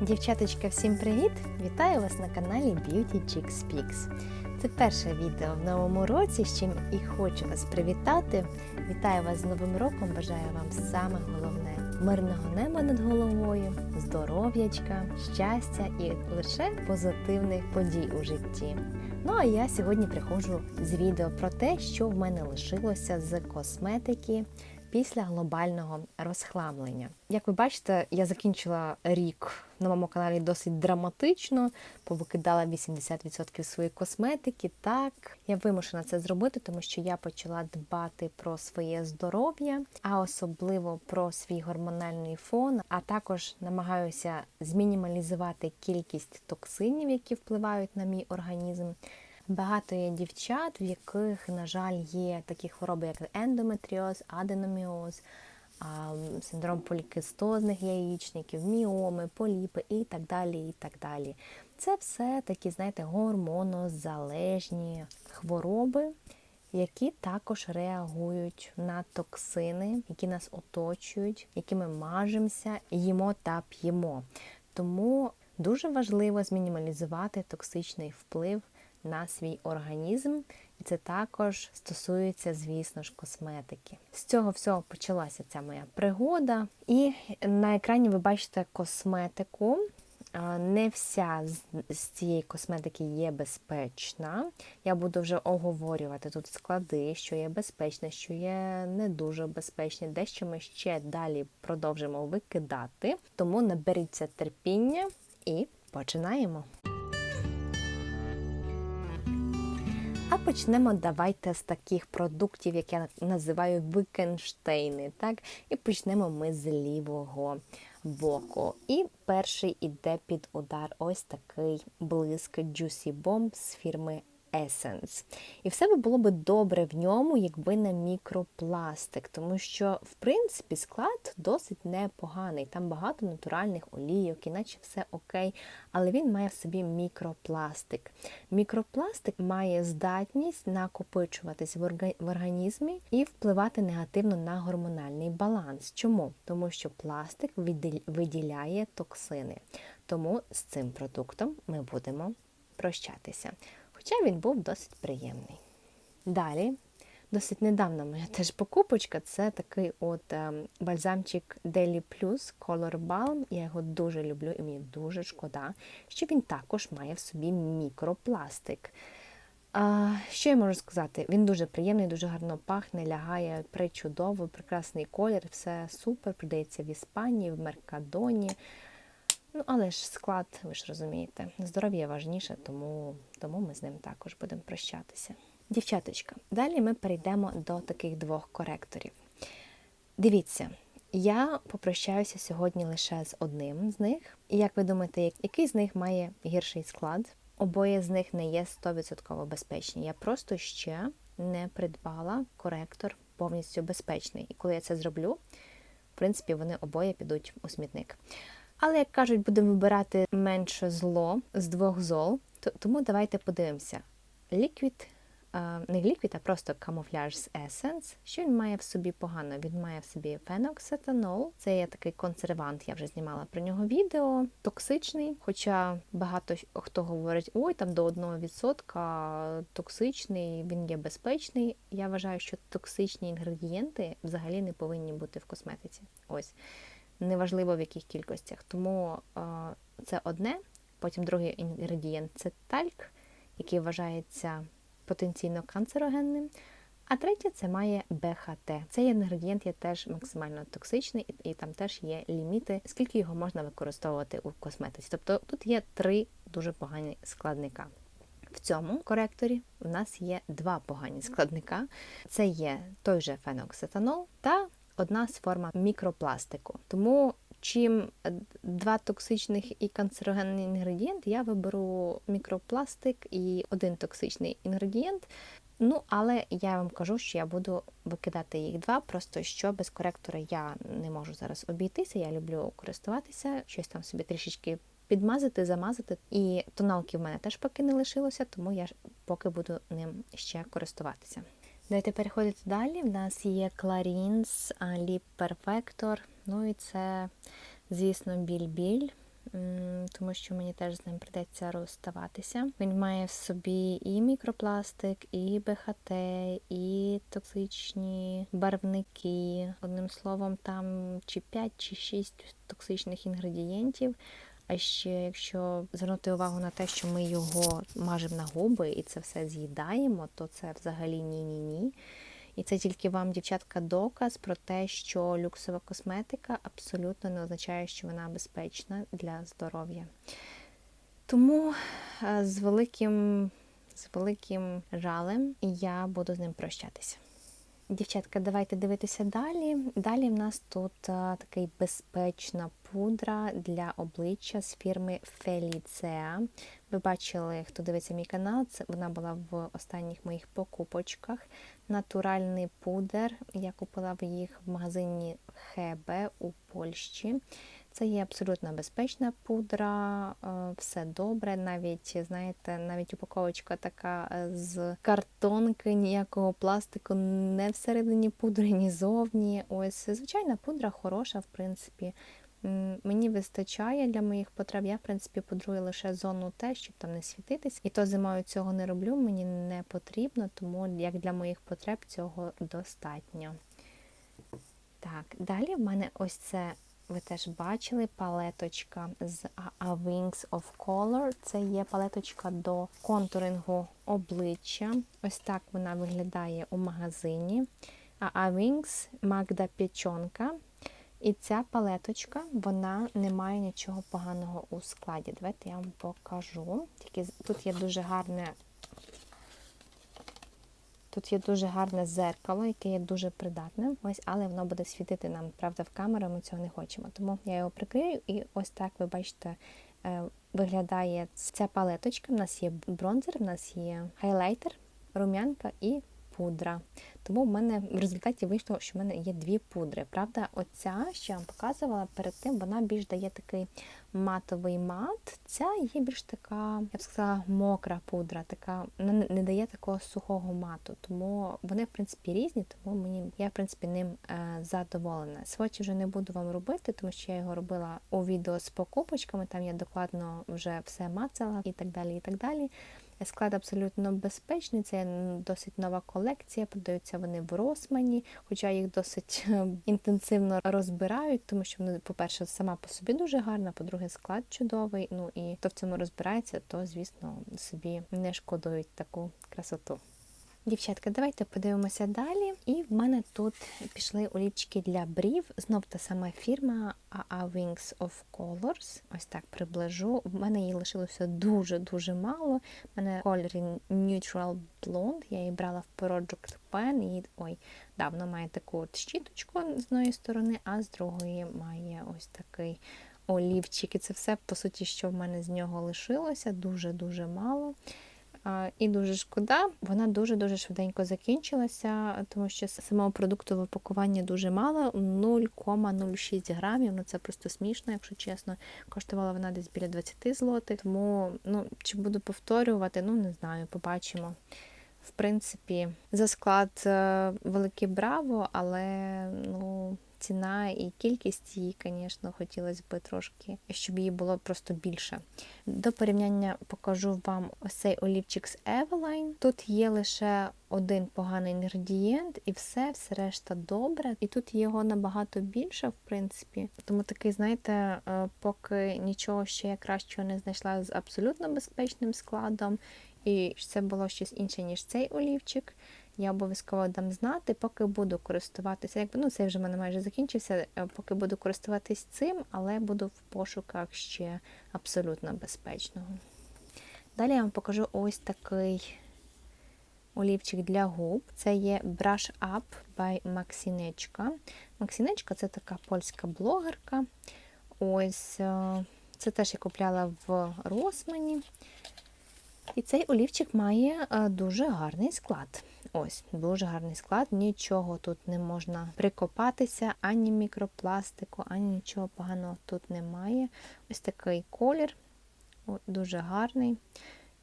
Дівчаточка, всім привіт! Вітаю вас на каналі Beauty Chicks Speaks. Це перше відео в новому році, з чим і хочу вас привітати. Вітаю вас з Новим роком! Бажаю вам саме головне мирного неба над головою, здоров'ячка, щастя і лише позитивних подій у житті. Ну а я сьогодні приходжу з відео про те, що в мене лишилося з косметики після глобального розхламлення. Як ви бачите, я закінчила рік на моєму каналі досить драматично, повикидала 80% своєї косметики. Так, я вимушена це зробити, тому що я почала дбати про своє здоров'я, а особливо про свій гормональний фон, а також намагаюся змінімалізувати кількість токсинів, які впливають на мій організм. Багато є дівчат, в яких, на жаль, є такі хвороби, як ендометріоз, аденоміоз, синдром полікистозних яєчників, міоми, поліпи і так далі. і так далі. Це все такі, знаєте, гормонозалежні хвороби, які також реагують на токсини, які нас оточують, які ми мажемося, їмо та п'ємо. Тому дуже важливо змінімалізувати токсичний вплив на свій організм, це також стосується, звісно ж, косметики. З цього всього почалася ця моя пригода. І на екрані ви бачите косметику. Не вся з цієї косметики є безпечна. Я буду вже оговорювати тут склади, що є безпечне, що є не дуже безпечне, дещо ми ще далі продовжимо викидати. Тому наберіться терпіння і починаємо. Почнемо давайте з таких продуктів, які я називаю викенштейни. Так? І почнемо ми з лівого боку. І перший іде під удар ось такий блиск Juicy Bomb з фірми Essence. І все би було би добре в ньому, якби не мікропластик, тому що, в принципі, склад досить непоганий. Там багато натуральних олійок, іначе все окей, але він має в собі мікропластик. Мікропластик має здатність накопичуватись в організмі і впливати негативно на гормональний баланс. Чому? Тому що пластик виділяє токсини. Тому з цим продуктом ми будемо прощатися. Хоча він був досить приємний. Далі, досить недавно моя теж покупочка це такий от е, бальзамчик Daily Plus Color Balm. Я його дуже люблю і мені дуже шкода, що він також має в собі мікропластик. Що я можу сказати? Він дуже приємний, дуже гарно пахне, лягає причудово, прекрасний колір, все супер, продається в Іспанії, в Меркадоні. Ну, але ж склад, ви ж розумієте, здоров'я важніше, тому, тому ми з ним також будемо прощатися. Дівчаточка, далі ми перейдемо до таких двох коректорів. Дивіться, я попрощаюся сьогодні лише з одним з них. І як ви думаєте, який з них має гірший склад? Обоє з них не є 100% безпечні. Я просто ще не придбала коректор повністю безпечний. І коли я це зроблю, в принципі, вони обоє підуть у смітник. Але, як кажуть, будемо вибирати менше зло з двох зол. Тому давайте подивимося. Ліквід, не ліквід, а просто камуфляж з Essence. Що він має в собі погано? Він має в собі феноксетанол, це є такий консервант, я вже знімала про нього відео, токсичний. Хоча багато хто говорить, ой, там до 1% токсичний, він є безпечний. Я вважаю, що токсичні інгредієнти взагалі не повинні бути в косметиці. Ось неважливо в яких кількостях. Тому це одне. Потім другий інгредієнт це тальк, який вважається потенційно канцерогенним. А третє це має БХТ. Цей інгредієнт є теж максимально токсичний, і, і там теж є ліміти, скільки його можна використовувати у косметиці. Тобто тут є три дуже погані складника. В цьому коректорі у нас є два погані складника: це є той же феноксетанол та одна з форма мікропластику. Тому чим два токсичних і канцерогенний інгредієнт, я виберу мікропластик і один токсичний інгредієнт. Ну, але я вам кажу, що я буду викидати їх два, просто що без коректора я не можу зараз обійтися. Я люблю користуватися, щось там собі трішечки підмазати, замазати. І тоналки в мене теж поки не лишилося, тому я поки буду ним ще користуватися. Давайте переходити далі. В нас є Clarins Lip Perfector. Ну і це, звісно, біль-біль. тому що мені теж з ним придеться розставатися. Він має в собі і мікропластик, і БХТ, і токсичні барвники. Одним словом, там чи 5, чи 6 токсичних інгредієнтів. А ще якщо звернути увагу на те, що ми його мажемо на губи і це все з'їдаємо, то це взагалі ні-ні-ні. І це тільки вам, дівчатка, доказ про те, що люксова косметика абсолютно не означає, що вона безпечна для здоров'я. Тому е, з великим, з великим жалем я буду з ним прощатися. Дівчатка, давайте дивитися далі. Далі в нас тут а, такий безпечна пудра для обличчя з фірми Felicea. Ви бачили, хто дивиться мій канал, це вона була в останніх моїх покупочках. Натуральний пудер. Я купила в їх в магазині Хебе у Польщі. Це є абсолютно безпечна пудра, е, все добре. Навіть знаєте, навіть упаковочка така е, з картонки, ніякого пластику, не всередині пудри, ні зовні. Ось звичайна пудра хороша, в принципі. Мені вистачає для моїх потреб. Я, в принципі, пудрую лише зону Т, щоб там не світитись. І то зимою цього не роблю, мені не потрібно, тому як для моїх потреб цього достатньо. Так, далі в мене ось це ви теж бачили палеточка з A Wings of Color. Це є палеточка до контурингу обличчя. Ось так вона виглядає у магазині. A Wings Magda Печонка. І ця палеточка, вона не має нічого поганого у складі. Давайте я вам покажу. Тільки тут є дуже гарне Тут є дуже гарне зеркало, яке є дуже придатним. Ось, але воно буде світити нам, правда, в камеру, ми цього не хочемо. Тому я його прикрию, і ось так ви бачите, е, виглядає ця палеточка. У нас є бронзер, в нас є хайлайтер, рум'янка і пудра. Тому в мене в результаті вийшло, що в мене є дві пудри. Правда, оця, що я вам показувала перед тим, вона більш дає такий матовий мат. Ця є більш така, я б сказала, мокра пудра, така вона не дає такого сухого мату. Тому вони, в принципі, різні, тому мені я, в принципі, ним е, задоволена. Свочі вже не буду вам робити, тому що я його робила у відео з покупочками. Там я докладно вже все мацала і так далі. і так далі. Склад абсолютно безпечний, це досить нова колекція, продаються вони в Росмані, хоча їх досить е, інтенсивно розбирають, тому що вони, по-перше, сама по собі дуже гарна, по-друге, склад чудовий. Ну і хто в цьому розбирається, то, звісно, собі не шкодують таку красоту. Дівчатка, давайте подивимося далі. І в мене тут пішли олівчики для брів. Знов та сама фірма AA Wings of Colors. Ось так приближу. В мене її лишилося дуже-дуже мало. У мене в кольорі Neutral Blonde. Я її брала в Project Pen. І ой, да, вона має таку от щіточку з одної сторони, а з другої має ось такий олівчик. І це все, по суті, що в мене з нього лишилося. Дуже-дуже мало. І дуже шкода, вона дуже-дуже швиденько закінчилася, тому що самого продукту в упакуванні дуже мало 0,06 грамів. Ну це просто смішно, якщо чесно. Коштувала вона десь біля 20 злотих. Тому ну, чи буду повторювати, ну не знаю, побачимо. В принципі, за склад е, велике браво, але ну. Ціна і кількість її, звісно, хотілося б трошки, щоб її було просто більше. До порівняння покажу вам ось цей олівчик з Eveline. Тут є лише один поганий інгредієнт, і все, все решта добре. І тут його набагато більше, в принципі. Тому такий, знаєте, е, поки нічого ще я кращого не знайшла з абсолютно безпечним складом, і це було щось інше, ніж цей олівчик. Я обов'язково дам знати, поки буду користуватися. Якби ну, цей вже в мене майже закінчився, е, поки буду користуватись цим, але буду в пошуках ще абсолютно безпечного. Далі я вам покажу ось такий олівчик для губ. Це є Brush Up by Максінечка. Максінечка це така польська блогерка. Ось е, це теж я купляла в Росмані. І цей олівчик має е, дуже гарний склад. Ось, дуже гарний склад, нічого тут не можна прикопатися, ані мікропластику, ані нічого поганого тут немає. Ось такий колір, дуже гарний.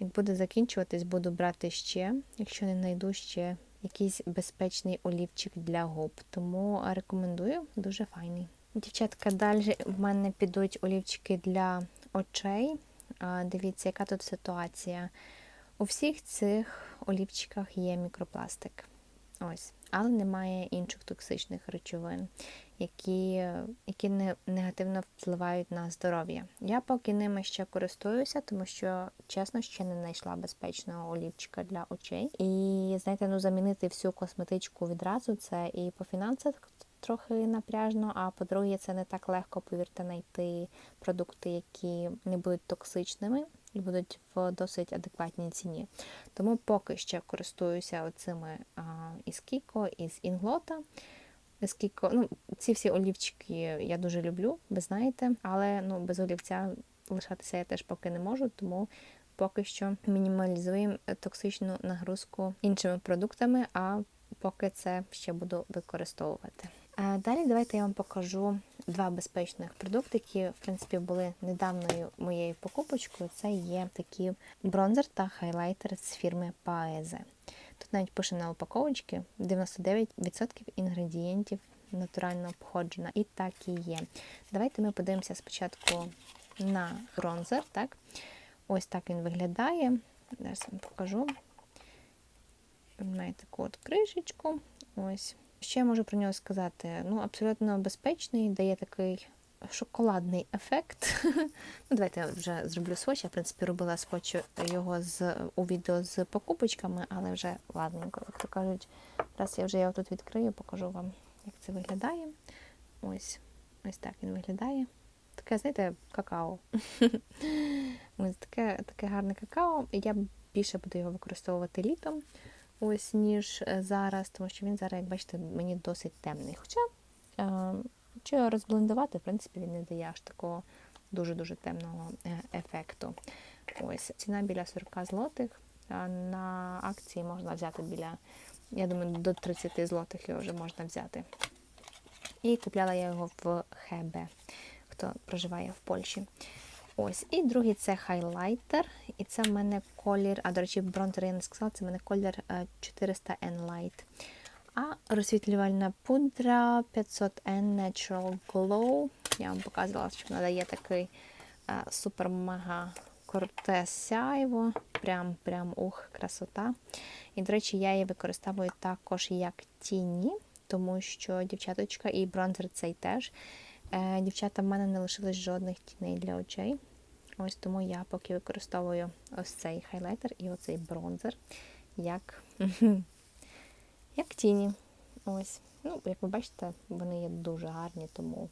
Як буде закінчуватись, буду брати ще, якщо не знайду ще якийсь безпечний олівчик для губ. Тому рекомендую, дуже файний. Дівчатка, далі в мене підуть олівчики для очей. Дивіться, яка тут ситуація. У всіх цих олівчиках є мікропластик. Ось, але немає інших токсичних речовин, які, які не, негативно впливають на здоров'я. Я поки ними ще користуюся, тому що, чесно, ще не знайшла безпечного олівчика для очей. І знаєте, ну замінити всю косметичку відразу це і по фінансах трохи напряжно, а по-друге, це не так легко, повірте, знайти продукти, які не будуть токсичними і будуть в досить адекватній ціні. Тому поки що користуюся оцими а, із Кіко, із Інглота. Кіко, ну, ці всі олівчики я дуже люблю, ви знаєте, але ну, без олівця лишатися я теж поки не можу, тому поки що мінімалізуємо токсичну нагрузку іншими продуктами, а поки це ще буду використовувати. А Далі давайте я вам покажу два безпечних продукти, які, в принципі, були недавньою моєю покупочкою. Це є такі бронзер та хайлайтер з фірми Paese. Тут навіть пише на упаковочці 99% інгредієнтів натурального походження. І так і є. Давайте ми подивимося спочатку на бронзер. Так? Ось так він виглядає. Зараз вам покажу. Має таку от кришечку. Ось. Я можу про нього сказати? Ну, абсолютно безпечний, дає такий шоколадний ефект. ну, Давайте я вже зроблю сводч. Я, в принципі, робила сводч його з, у відео з покупочками, але вже ладненько, як то кажуть. Раз я вже його тут відкрию, покажу вам, як це виглядає. Ось ось так він виглядає. Таке, знаєте, какао. Ось таке, таке гарне какао. Я більше буду його використовувати літом ось ніж е, зараз, тому що він зараз, як бачите, мені досить темний. Хоча, е, якщо розблендувати, в принципі, він не дає аж такого дуже-дуже темного е, ефекту. Ось Ціна біля 40 злотих. На акції можна взяти біля, я думаю, до 30 злотих його вже можна взяти. І купляла я його в ХБ, хто проживає в Польщі. Ось, І другий це хайлайтер. І це в мене колір, а до речі, бронзер я не сказала, це в мене колір 400 N Light. А розсвітлювальна пудра 500N Natural Glow. Я вам показувала, що вона дає такий супер-мега круте сяйво. Прям, прям ух, красота. І, до речі, я її використовую також як тіні, тому що дівчаточка і бронзер цей теж. Е, дівчата, в мене не лишилось жодних тіней для очей. Ось тому я поки використовую ось цей хайлайтер і оцей бронзер як як тіні. Ось. Ну, Як ви бачите, вони є дуже гарні, тому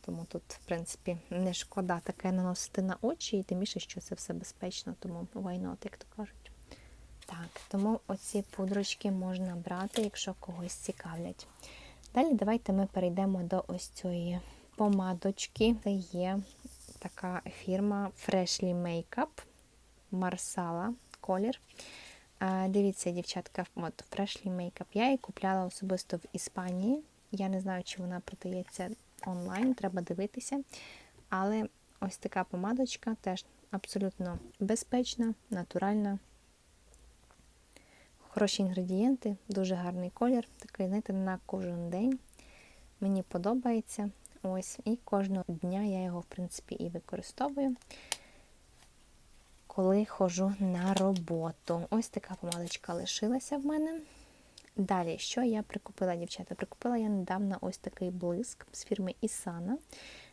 тому тут, в принципі, не шкода таке наносити на очі, і тим більше, що це все безпечно, тому why not, як то кажуть. Так, тому оці пудрочки можна брати, якщо когось цікавлять. Далі давайте ми перейдемо до ось цієї помадочки. Це є така фірма Freshly Makeup Marsala колір. Дивіться, дівчатка, от Freshly Makeup. Я її купляла особисто в Іспанії. Я не знаю, чи вона продається онлайн, треба дивитися. Але ось така помадочка теж абсолютно безпечна, натуральна. Хороші інгредієнти, дуже гарний колір. Такий, знаєте, на кожен день. Мені подобається. Ось, І кожного дня я його, в принципі, і використовую, коли ходжу на роботу. Ось така помадочка лишилася в мене. Далі, що я прикупила, дівчата? Прикупила я недавно ось такий блиск з фірми Isana.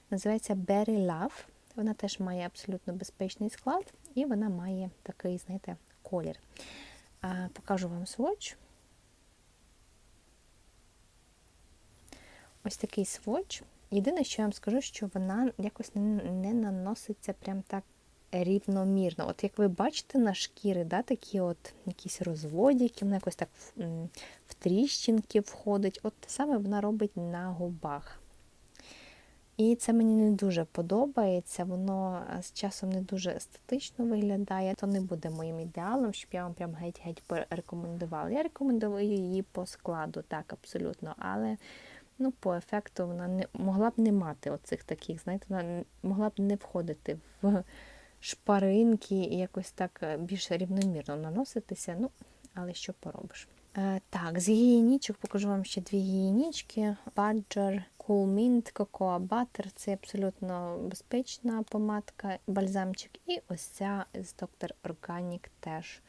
Називається Berry Love. Вона теж має абсолютно безпечний склад, і вона має такий, знаєте, колір. Покажу вам сводч. Ось такий сводч. Єдине, що я вам скажу, що вона якось не, наноситься прям так рівномірно. От як ви бачите на шкіри, да, такі от якісь розводики, вона якось так в, тріщинки входить. От саме вона робить на губах. І це мені не дуже подобається, воно з часом не дуже естетично виглядає, то не буде моїм ідеалом, щоб я вам прям геть-геть порекомендувала. Я рекомендую її по складу, так, абсолютно. Але ну, по ефекту вона не могла б не мати оцих таких, знаєте, вона могла б не входити в шпаринки і якось так е, більш рівномірно наноситися. Ну, але що поробиш? Е, Так, з гігієнічок покажу вам ще дві гігієнічки. Badger Cool Mint Cocoa Butter. Це абсолютно безпечна помадка, бальзамчик. І ось ця з Dr. Organic теж.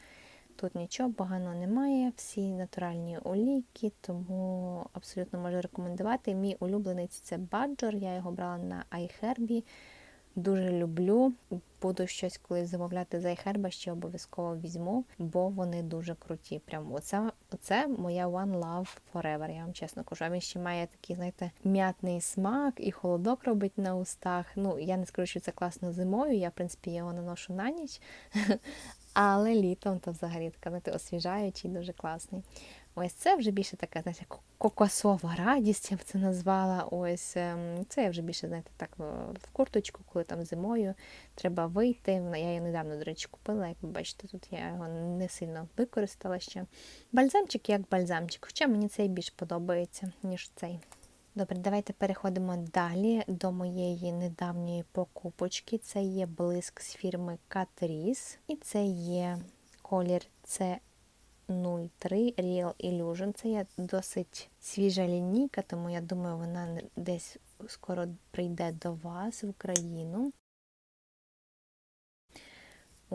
Тут нічого поганого немає, всі натуральні олійки, тому абсолютно можу рекомендувати. Мій улюблений це баджор, я його брала на iHerb. Дуже люблю. Буду щось колись замовляти з iHerb, ще обов'язково візьму, бо вони дуже круті. Прям оце, оце моя One Love Forever, я вам чесно кажу. А він ще має такий, знаєте, м'ятний смак і холодок робить на устах. Ну, я не скажу, що це класно зимою. Я, в принципі, його наношу на ніч. Але літом то взагалі така, знаєте, освіжаючий, дуже класний. Ось це вже більше така, знаєте, кокосова радість, я б це назвала. Ось ем, це я вже більше, знаєте, так в курточку, коли там зимою треба вийти. Я її недавно, до речі, купила, як ви бачите, тут я його не сильно використала ще. Бальзамчик як бальзамчик, хоча мені цей більш подобається, ніж цей. Добре, давайте переходимо далі до моєї недавньої покупочки. Це є блиск з фірми Catrice. І це є колір C03 Real Illusion. Це є досить свіжа лінійка, тому я думаю, вона десь скоро прийде до вас в Україну.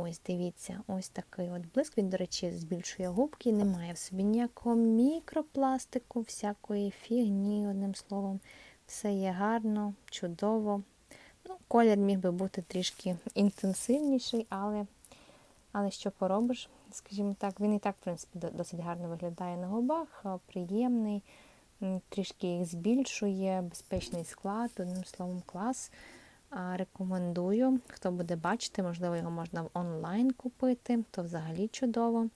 Ось, дивіться, ось такий от блиск. Він, до речі, збільшує губки, немає в собі ніякого мікропластику, всякої фігні, одним словом. Все є гарно, чудово. Ну, Колір міг би бути трішки інтенсивніший, але але що поробиш, скажімо так, він і так, в принципі, досить гарно виглядає на губах, приємний, трішки їх збільшує, безпечний склад, одним словом, клас. Рекомендую, хто буде бачити, можливо, його можна онлайн купити, то взагалі чудово.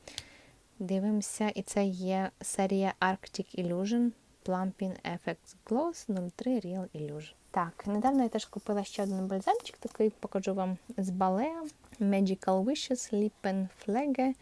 Дивимося, і це є серія Arctic Illusion Plumping Effects Gloss 03 Real Illusion. Так, недавно я теж купила ще один бальзамчик, такий покажу вам з Balea Magical Wishes Lippen Flege.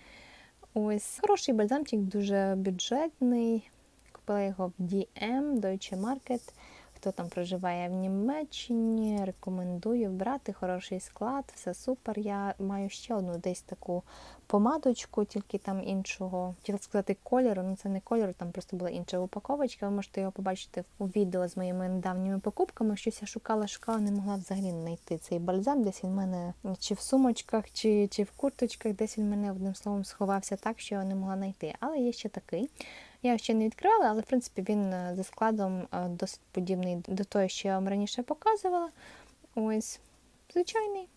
Ось хороший бальзамчик, дуже бюджетний. Купила його в DM, Deutsche Market. Хто там проживає в Німеччині, рекомендую брати хороший склад, все супер. Я маю ще одну десь таку помадочку, тільки там іншого, хотіла сказати, кольору, ну це не кольор, там просто була інша упаковочка. Ви можете його побачити у відео з моїми недавніми покупками. Щось я шукала, шукала, не могла взагалі знайти цей бальзам. Десь він в мене чи в сумочках, чи, чи в курточках, десь він мене одним словом сховався так, що я не могла знайти. Але є ще такий. Я ще не відкривала, але в принципі він е, за складом е, досить подібний до того, що я вам раніше показувала. Ось звичайний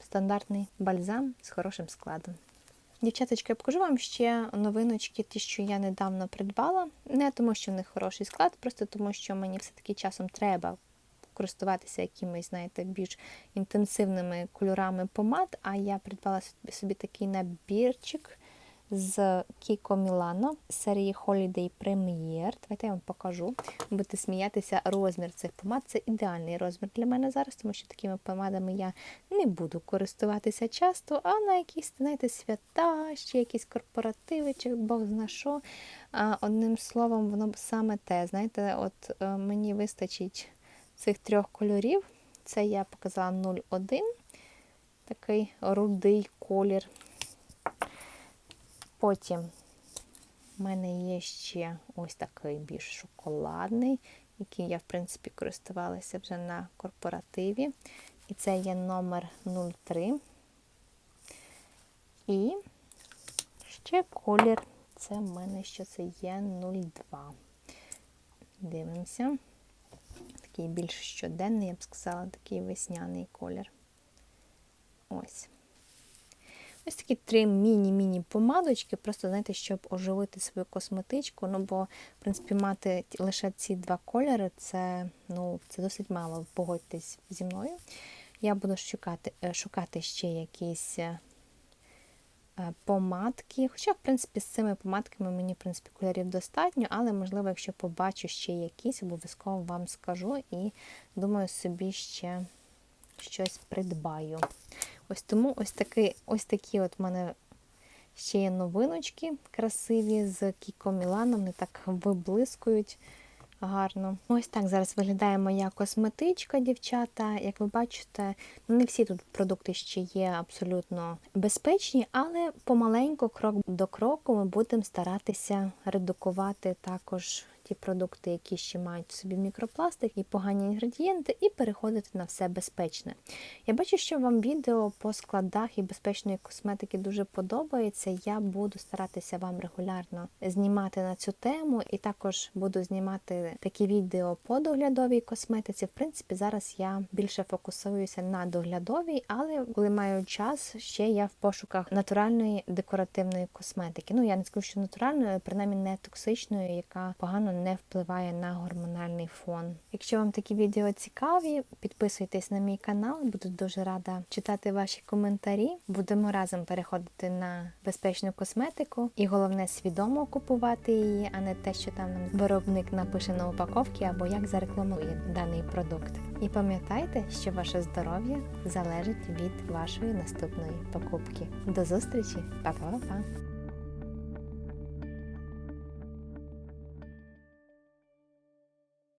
стандартний бальзам з хорошим складом. Дівчаточки, я покажу вам ще новиночки, ті, що я недавно придбала. Не тому, що в них хороший склад, просто тому, що мені все-таки часом треба користуватися якимись, знаєте, більш інтенсивними кольорами помад. А я придбала собі такий набірчик з Кіко Мілано серії Holiday Premier. Давайте я вам покажу. Будете сміятися, розмір цих помад. Це ідеальний розмір для мене зараз, тому що такими помадами я не буду користуватися часто, а на якісь, знаєте, свята, ще якісь корпоративи, чи Бог зна що. Одним словом, воно саме те. Знаєте, от е, мені вистачить цих трьох кольорів. Це я показала 01, такий рудий колір. Потім в мене є ще ось такий більш шоколадний, який я, в принципі, користувалася вже на корпоративі. І це є номер 03. І ще колір. Це в мене що це є 02. Дивимося. Такий більш щоденний, я б сказала, такий весняний колір. Ось. Ось такі три міні-міні помадочки, просто, знаєте, щоб оживити свою косметичку. Ну, бо, в принципі, мати лише ці два кольори це ну, це досить мало, погодьтесь зі мною. Я буду шукати е, шукати ще якісь е, помадки. Хоча, в принципі, з цими помадками мені, в принципі, кольорів достатньо, але, можливо, якщо побачу ще якісь, обов'язково вам скажу і думаю, собі ще щось придбаю. Ось тому ось такі, ось такі от в мене ще є новиночки красиві з Кіко Міланом, вони так виблискують гарно. Ось так зараз виглядає моя косметичка, дівчата. Як ви бачите, ну, не всі тут продукти ще є абсолютно безпечні, але помаленьку, крок до кроку, ми будемо старатися редукувати також ті продукти, які ще мають в собі мікропластик і погані інгредієнти, і переходити на все безпечне. Я бачу, що вам відео по складах і безпечної косметики дуже подобається. Я буду старатися вам регулярно знімати на цю тему, і також буду знімати такі відео по доглядовій косметиці. В принципі, зараз я більше фокусуюся на доглядовій, але коли маю час, ще я в пошуках натуральної декоративної косметики. Ну я не скажу, що натуральної, принаймні не токсичної, яка погано не впливає на гормональний фон. Якщо вам такі відео цікаві, підписуйтесь на мій канал, буду дуже рада читати ваші коментарі. Будемо разом переходити на безпечну косметику, і головне свідомо купувати її, а не те, що там нам виробник напише на упаковці або як зарекламує даний продукт. І пам'ятайте, що ваше здоров'я залежить від вашої наступної покупки. До зустрічі, Па-па-па-па!